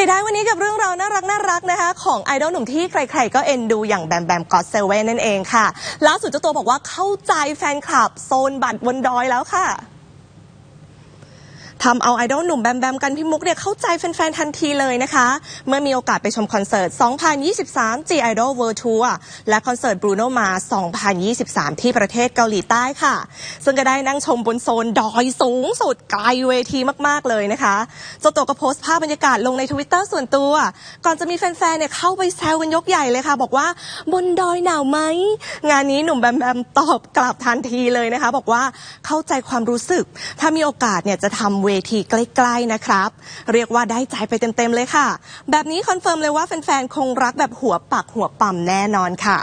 ไปได้วันนี้กับเรื่องราวน่ารักน่ารักนะคะ ของไอดอลหนุ่มที่ใครๆ ก็เอ็นดูอย่างแบมแบมกอตเซเว่นนั่นเองค่ะล่าสุดเจ้าตัวบอกว่าเข้าใจแฟนคลับโซนบัตรบนดอยแล้วค่ะ ทำเอาไอดอลหนุ่มแบมแบมกันพิมุกเนี่ยเข้าใจแฟนๆ ทันทีเลยนะคะ เมื่อมีโอกาสไปชมคอนเสิร์ต 2023 G Idol World Tour และคอนเสิร์ต Bruno Mars 2023 ที่ประเทศเกาหลีใต้ค่ะ ซึ่งก็ได้นั่งชมบนโซนดอยสูงสุดไกลเวทีมากๆเลยนะคะเจ้าตัวก็โพสต์ภาพบรรยากาศลงในทวิตเตอร์ส่วนตัว ก่อนจะมีแฟนๆ เนี่ยเข้าไปแซวกันยกใหญ่เลยค่ะ บอกว่าบนดอยหนาวไหม งานนี้หนุ่มแบมแบมตอบกลับทันทีเลยนะคะ บอกว่าเข้าใจความรู้สึก ถ้ามีโอกาสเนี่ยจะทำเวทีใกล้ๆนะครับ เรียกว่าได้ใจไปเต็มๆเลยค่ะ แบบนี้คอนเฟิร์มเลยว่าแฟนๆ คงรักแบบหัวปักหัวปั๊มแน่นอนค่ะ